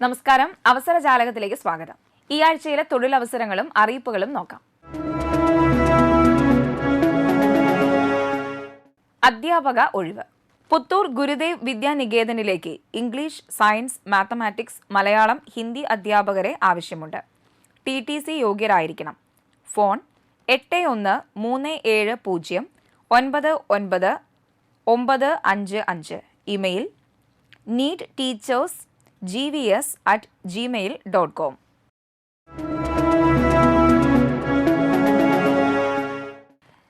നമസ്കാരം. അവസര ജാലകത്തിലേക്ക് സ്വാഗതം. ഈ ആഴ്ചയിലെ തൊഴിലവസരങ്ങളും അറിയിപ്പുകളും നോക്കാം. അധ്യാപക ഒഴിവ്. Puthur Gurudev വിദ്യാനികേതനിലേക്ക് English science mathematics Malayalam Hindi അധ്യാപകരെ ആവശ്യമുണ്ട്. ടി ടി സി യോഗ്യരായിരിക്കണം. ഫോൺ എട്ട് ഒന്ന് മൂന്ന് ഏഴ് പൂജ്യം ഒൻപത് ഒൻപത് ഒമ്പത് അഞ്ച് അഞ്ച്. Email neat teachers G V S at Gmail dot com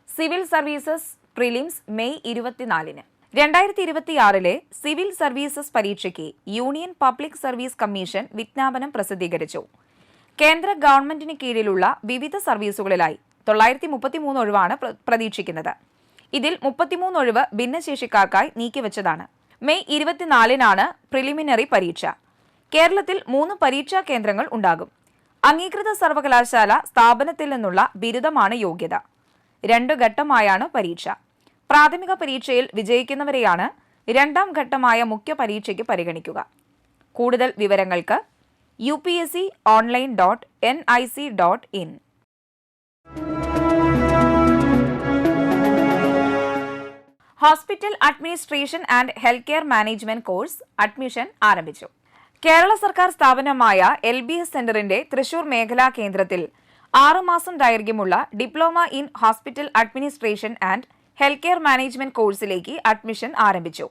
civil services prelims May ഇരുപത്തിനാലിന്. രണ്ടായിരത്തി ഇരുപത്തിയാറിലെ സിവിൽ സർവീസസ് പരീക്ഷയ്ക്ക് യൂണിയൻ പബ്ലിക് സർവീസ് കമ്മീഷൻ വിജ്ഞാപനം പ്രസിദ്ധീകരിച്ചു. കേന്ദ്ര ഗവൺമെന്റിന് കീഴിലുള്ള വിവിധ സർവീസുകളിലായി തൊള്ളായിരത്തി മുപ്പത്തിമൂന്ന് ഒഴിവാണ് പ്രതീക്ഷിക്കുന്നത്. ഇതിൽ മുപ്പത്തിമൂന്ന് ഒഴിവ് ഭിന്നശേഷിക്കാർക്കായി നീക്കിവച്ചതാണ്. മെയ് ഇരുപത്തിനാലിനാണ് പ്രിലിമിനറി പരീക്ഷ. കേരളത്തിൽ മൂന്ന് പരീക്ഷാ കേന്ദ്രങ്ങൾ ഉണ്ടാകും. അംഗീകൃത സർവകലാശാല സ്ഥാപനത്തിൽ നിന്നുള്ള ബിരുദമാണ് യോഗ്യത. രണ്ടു ഘട്ടമായാണ് പരീക്ഷ. പ്രാഥമിക പരീക്ഷയിൽ വിജയിക്കുന്നവരെയാണ് രണ്ടാം ഘട്ടമായ മുഖ്യ പരീക്ഷയ്ക്ക് പരിഗണിക്കുക. കൂടുതൽ വിവരങ്ങൾക്ക് U P S C online dot N I C dot in. Hospital administration and health care management course admission ആരംഭിച്ചു. കേരള സർക്കാർ സ്ഥാപനമായ എൽ ബി എസ് സെന്ററിന്റെ തൃശൂർ മേഖലാ കേന്ദ്രത്തിൽ ആറുമാസം ദൈർഘ്യമുള്ള diploma in hospital administration and health care management കോഴ്സിലേക്ക് അഡ്മിഷൻ ആരംഭിച്ചു.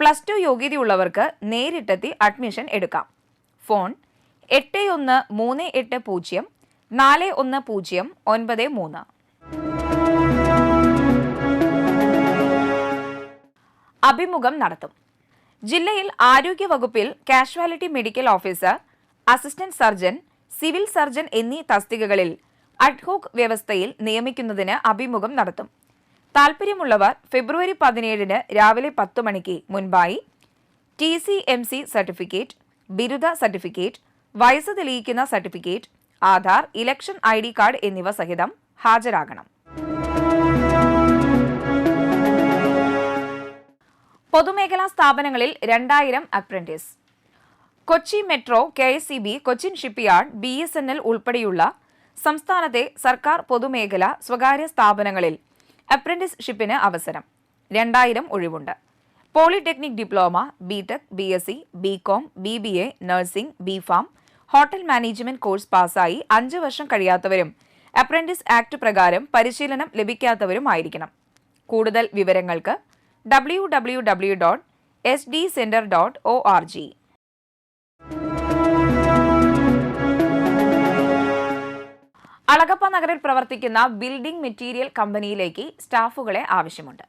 പ്ലസ് ടു യോഗ്യതയുള്ളവർക്ക് നേരിട്ടെത്തി അഡ്മിഷൻ എടുക്കാം. ഫോൺ എട്ട് ഒന്ന് മൂന്ന് എട്ട് പൂജ്യം നാല് ഒന്ന് പൂജ്യം ഒൻപത് മൂന്ന്. അഭിമുഖം നടത്തും. ജില്ലയിൽ ആരോഗ്യ വകുപ്പിൽ casualty medical officer assistant surgeon civil surgeon എന്നീ തസ്തികകളിൽ അഡ്ഹോക് വ്യവസ്ഥയിൽ നിയമിക്കുന്നതിന് അഭിമുഖം നടത്തും. താൽപ്പര്യമുള്ളവർ ഫെബ്രുവരി പതിനേഴിന് രാവിലെ പത്ത് മണിക്ക് മുൻപായി T C M C certificate ബിരുദ സർട്ടിഫിക്കറ്റ് വയസ്സ് തെളിയിക്കുന്ന certificate Aadhaar election I D card എന്നിവ സഹിതം ഹാജരാകണം. പൊതുമേഖലാ സ്ഥാപനങ്ങളിൽ രണ്ടായിരം apprentice. Kochi metro K S C B Cochin shipyard B S N L ഉൾപ്പെടെയുള്ള സംസ്ഥാനത്തെ സർക്കാർ പൊതുമേഖല സ്വകാര്യ സ്ഥാപനങ്ങളിൽ അപ്രന്റീസ്ഷിപ്പിന് അവസരം. രണ്ടായിരം ഒഴിവുണ്ട്. Polytechnic diploma B Tech B S C B com B B A nursing B pharm hotel management course പാസായി അഞ്ച് വർഷം കഴിയാത്തവരും അപ്രന്റീസ് ആക്ട് പ്രകാരം പരിശീലനം ലഭിക്കാത്തവരുമായിരിക്കണം. കൂടുതൽ വിവരങ്ങൾക്ക് W W W dot S D dot O R G Alagappa നഗറിൽ പ്രവർത്തിക്കുന്ന building material കമ്പനിയിലേക്ക് സ്റ്റാഫുകളെ ആവശ്യമുണ്ട്.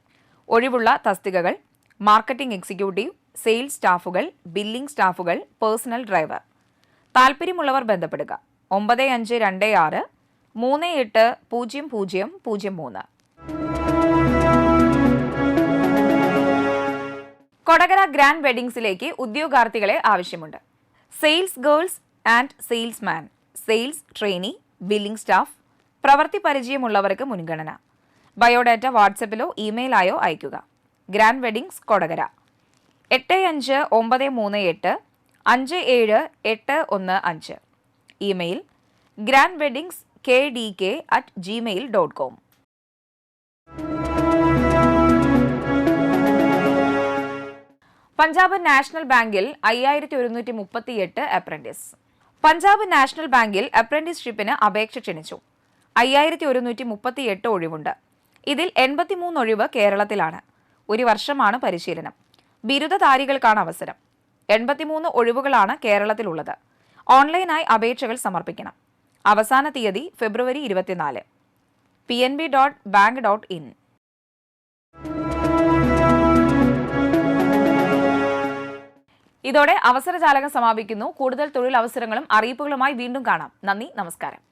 ഒഴിവുള്ള തസ്തികകൾ മാർക്കറ്റിംഗ് എക്സിക്യൂട്ടീവ് സെയിൽസ് സ്റ്റാഫുകൾ ബില്ലിംഗ് സ്റ്റാഫുകൾ പേഴ്സണൽ ഡ്രൈവർ. താൽപ്പര്യമുള്ളവർ ബന്ധപ്പെടുക. ഒമ്പത് അഞ്ച് രണ്ട് ആറ് മൂന്ന് എട്ട് പൂജ്യം പൂജ്യം പൂജ്യം മൂന്ന്. കൊടകര ഗ്രാൻഡ് വെഡിങ്സിലേക്ക് ഉദ്യോഗാർത്ഥികളെ ആവശ്യമുണ്ട്. Sales girls and salesman sales trainee billing staff പ്രവൃത്തി പരിചയമുള്ളവർക്ക് മുൻഗണന. ബയോഡാറ്റ വാട്സപ്പിലോ ഇമെയിലായോ അയയ്ക്കുക. Grand weddings Kodakara. എട്ട് അഞ്ച് ഒമ്പത് മൂന്ന് എട്ട് അഞ്ച് ഏഴ് എട്ട് ഒന്ന് അഞ്ച്. Email grand weddings K D K at Gmail dot com Punjab National ബാങ്കിൽ അയ്യായിരത്തി ഒരുന്നൂറ്റി മുപ്പത്തിയെട്ട് അപ്രന്റീസ് പഞ്ചാബ് നാഷണൽ ബാങ്കിൽ അപ്രന്റീസ്ഷിപ്പിന് അപേക്ഷ ക്ഷണിച്ചു. അയ്യായിരത്തി ഒരുന്നൂറ്റി മുപ്പത്തിയെട്ട് ഒഴിവുണ്ട്. ഇതിൽ എൺപത്തിമൂന്ന് ഒഴിവ് കേരളത്തിലാണ്. ഒരു വർഷമാണ് പരിശീലനം. ബിരുദധാരികൾക്കാണ് അവസരം. എൺപത്തിമൂന്ന് ഒഴിവുകളാണ് കേരളത്തിലുള്ളത്. ഓൺലൈനായി അപേക്ഷകൾ സമർപ്പിക്കണം. അവസാന തീയതി ഫെബ്രുവരി ഇരുപത്തിനാല്. P N B dot bank dot in. ഇതോടെ അവസരജാലകം സമാപിക്കുന്നു. കൂടുതൽ തൊഴിൽ അവസരങ്ങളും അറിയിപ്പുകളുമായി വീണ്ടും കാണാം. നന്ദി നമസ്കാരം.